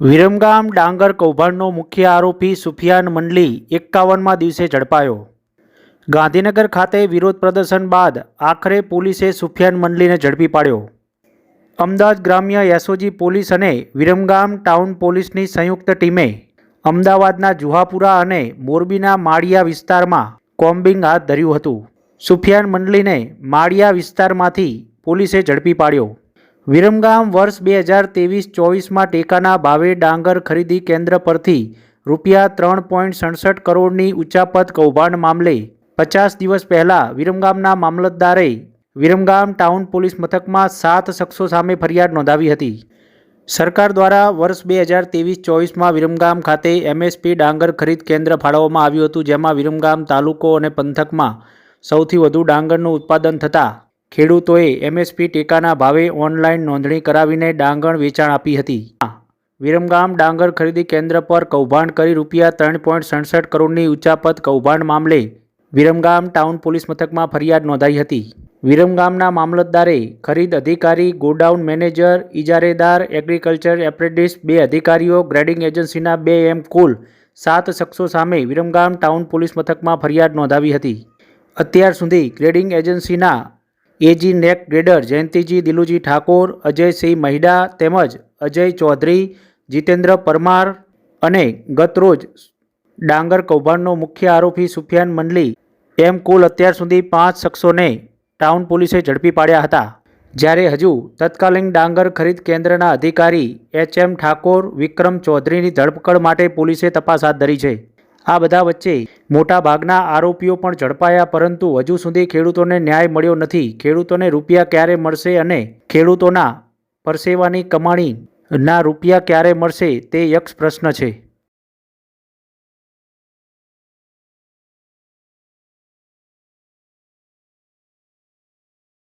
વિરમગામ ડાંગર કૌભાંડનો મુખ્ય આરોપી સુફિયાન મંડલી એકાવનમાં દિવસે ઝડપાયો. ગાંધીનગર ખાતે વિરોધ પ્રદર્શન બાદ આખરે પોલીસે સુફિયાન મંડલીને ઝડપી પાડ્યો. અમદાવાદ ગ્રામ્ય એસઓજી પોલીસ અને વિરમગામ ટાઉન પોલીસની સંયુક્ત ટીમે અમદાવાદના જુહાપુરા અને મોરબીના માળિયા વિસ્તારમાં કોમ્બિંગ હાથ ધર્યું હતું. સુફિયાન મંડલીને માળિયા વિસ્તારમાંથી પોલીસે ઝડપી પાડ્યો. વિરમગામ વર્ષ બે હજાર ત્રેવીસ ચોવીસમાં ટેકાના ભાવે ડાંગર ખરીદી કેન્દ્ર પરથી રૂપિયા ત્રણ પોઈન્ટ સડસઠ કરોડની ઉચાપત કૌભાંડ મામલે પચાસ દિવસ પહેલાં વિરમગામના મામલતદારે વિરમગામ ટાઉન પોલીસ મથકમાં સાત શખ્સો સામે ફરિયાદ નોંધાવી હતી. સરકાર દ્વારા વર્ષ બે હજાર ત્રેવીસ ચોવીસમાં વિરમગામ ખાતે એમએસપી ડાંગર ખરીદ કેન્દ્ર ફાળવવામાં આવ્યું હતું, જેમાં વિરમગામ તાલુકો અને પંથકમાં સૌથી વધુ ડાંગરનું ઉત્પાદન થતાં ખેડૂતોએ એમએસપી ટેકાના ભાવે ઓનલાઈન નોંધણી કરાવીને ડાંગર વેચાણ આપી હતી. વિરમગામ ડાંગર ખરીદી કેન્દ્ર પર કૌભાંડ કરી રૂપિયા ત્રણ પોઈન્ટ સડસઠ કરોડની ઉચાપત કૌભાંડ મામલે વિરમગામ ટાઉન પોલીસ મથકમાં ફરિયાદ નોંધાઈ હતી. વિરમગામના મામલતદારે ખરીદ અધિકારી, ગોડાઉન મેનેજર, ઇજારેદાર, એગ્રીકલ્ચર એપ્રેન્ટિસ બે અધિકારીઓ, ગ્રેડિંગ એજન્સીના બે એમ કુલ સાત શખ્સો સામે વિરમગામ ટાઉન પોલીસ મથકમાં ફરિયાદ નોંધાવી હતી. અત્યાર સુધી ગ્રેડિંગ એજન્સીના એજી નેક ગ્રેડર જયંતિજી દિલુજી ઠાકોર, અજયસિંહ મહિડા તેમજ અજય ચૌધરી, જીતેન્દ્ર પરમાર અને ગતરોજ ડાંગર કૌભાંડનો મુખ્ય આરોપી સુફિયાન મંડલી એમ કુલ અત્યાર સુધી પાંચ શખ્સોને ટાઉન પોલીસે ઝડપી પાડ્યા હતા. જ્યારે હજુ તત્કાલીન ડાંગર ખરીદ કેન્દ્રના અધિકારી એચ એમ ઠાકોર, વિક્રમ ચૌધરીની ધરપકડ માટે પોલીસે તપાસ હાથ ધરી છે. આ બધા વચ્ચે મોટાભાગના આરોપીઓ પણ ઝડપાયા, પરંતુ હજુ સુધી ખેડૂતોને ન્યાય મળ્યો નથી. ખેડૂતોને રૂપિયા ક્યારે મળશે અને ખેડૂતોના પરસેવાની કમાણીના રૂપિયા ક્યારે મળશે, તે યક્ષ પ્રશ્ન છે.